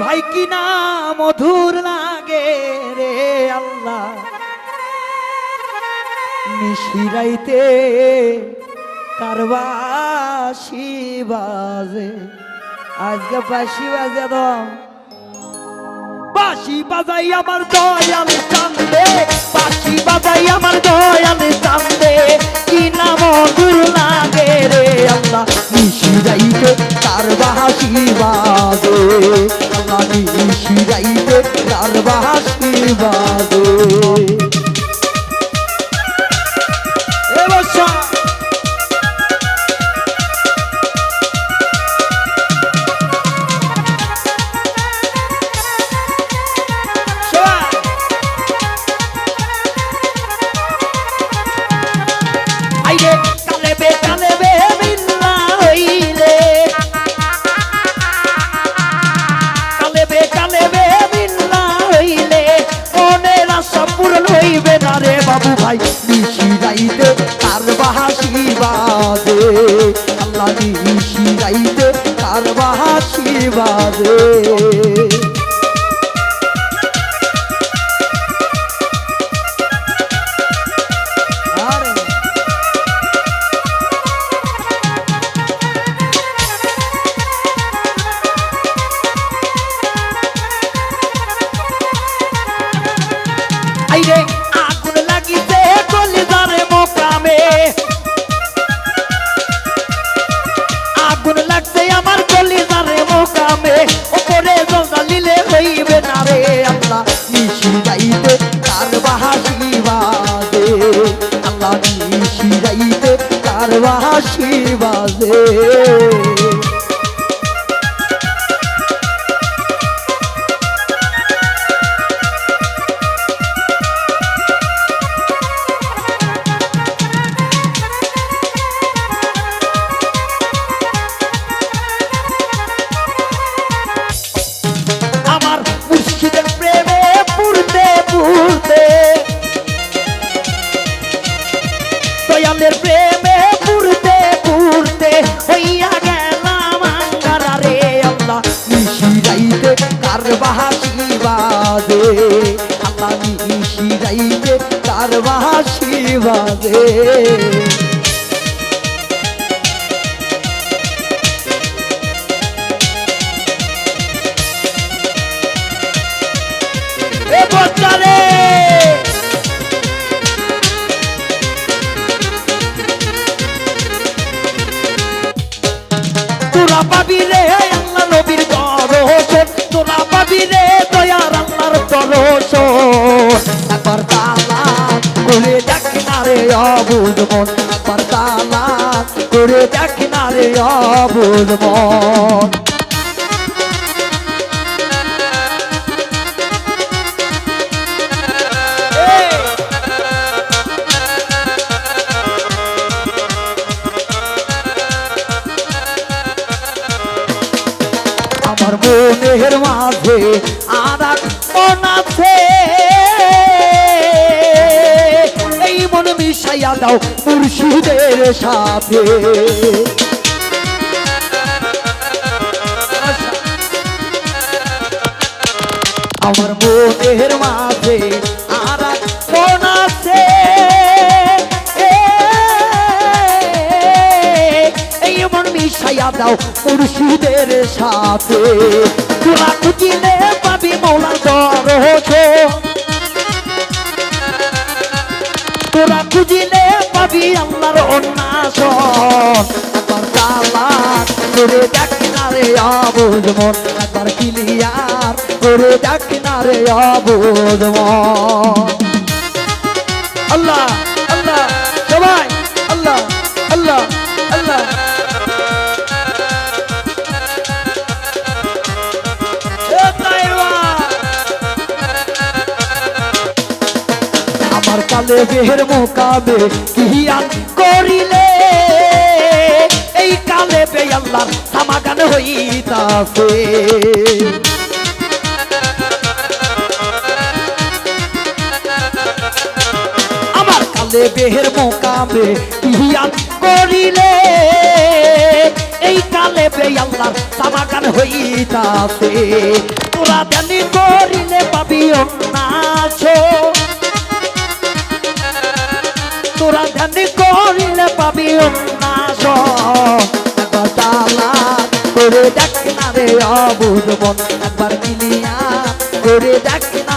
ভাই কি না মধুর লাগে রে আল্লাহ। নিশিরাইতে কারবাসি বাজে। আজকে বাসি বাজে দম বাসি বাজাই আমার দয়াল চান্দে। বাসি বাজাই আমার দয়াল চান্দে কি না মধুর লাগে রে আল্লাহ নিশিরাইতে তার বাসি বাজে। আল্লাহ নিশিরাইতে তার বাসি বাজে। এ রাইতে তার বাহাসি বাজে। আল্লাহ নিশি রাইতে তার বাহাসি বাজে। বাজে নিশি যাইতে কার বাহাসি বাজে। তোরা পাবি রে আল্লাহ নবীর দরশন তোরা পাবি রে দরশন একবার তালা করে দেখ না রে অবুধ মন। একবার করে দেখ না রে অবুধ মন। আমার মনের মাঝে আর আছে? এই মন মিশাইয়া দাও মুর্শিদের সাথে। আমার মনের মাঝে মিশাইয়া দাও মুর্শিদের সাথে। তোরা খুঁজিলে পাবি মৌলার দরজ তোরা খুঁজিলে পাবি আল্লাহর অন্যাসন। করে দেখ না মন, একবার ক্লিয়ার করে অবুধ মন। আল্লাহ! আমার কালে বেহের মোকাবে কিয়ান করিলে? এই কালে বে আল্লাহ সমাগান হইতাছে। আমার কালে তালে বেহের মোকামে করিলে? এই কালে বে আল্লাহ সামাকান হইতাছে। তোরা জানি করিলে পাবি দেখ না রে অবুধ মন। একবার কিলিয়া করে দেখ না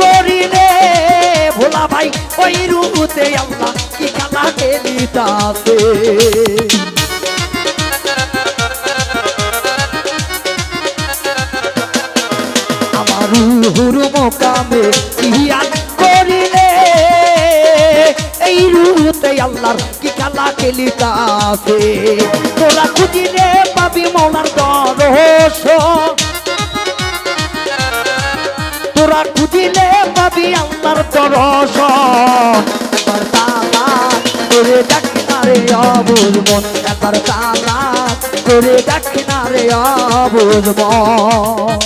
করিলে, ভোলা ভাই, ওই রুতে আল্লাহ খেলিতাছে আমার হুরু মুকামে হিয়া করিলে, এই রুতে আল্লাহর কি খেলা খেলিতাছে? তোরা খুঁজিলে পাবি মৌলার দর্শন তোরা খুঁজিলে পাবি আল্লাহর তালা করে দেখ না রে অবুজ মন একবার তালা করে দেখ না রে মন।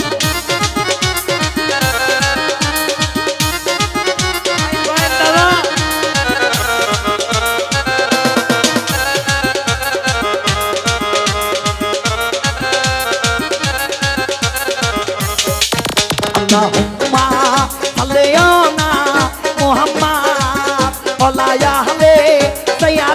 Allahumma salli ala Muhammad wa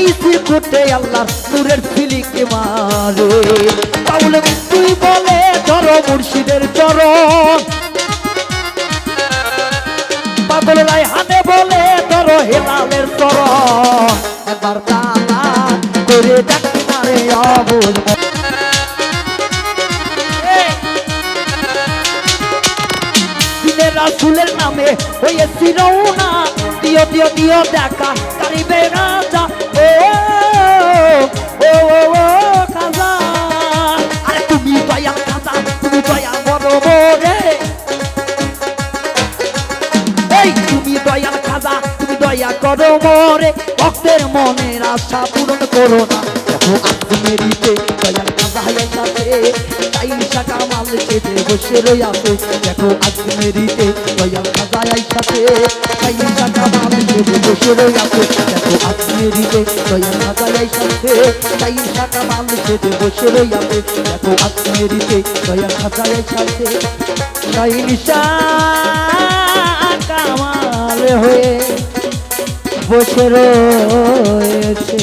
এই তিরকুটে আল্লাহ নূরের ফিলিকে মারে। তাহলে তুই বলে ধরো মুর্শিদের চরণ। পাগল রায় হাতে বলে ধরো হেলালের চরণ। একবার করে দেখ না রে অবুঝ দিনের রাসুলের নামে হয়েছি রৌনা দিও দিও দিও, দেখা কারিবে রাজা। ও ও ও কাজা আরে তুমি দয়া বড় খাজা তুমি দয়া করো মরে। ভক্তের মনের আশা পূরণ করো না। দেখো খাজা দেখো আত্মেরিতে দয়াল আইসাছে তাই মাল চেপে বসে রইয়াছে দেখো আত্মেরিতে দয়াল খাজা আইসাছে তাই শাখা মাল চেপে বসে দেখো আইসাছে তাই নিশা কামাল হয়ে বসে রয়েছে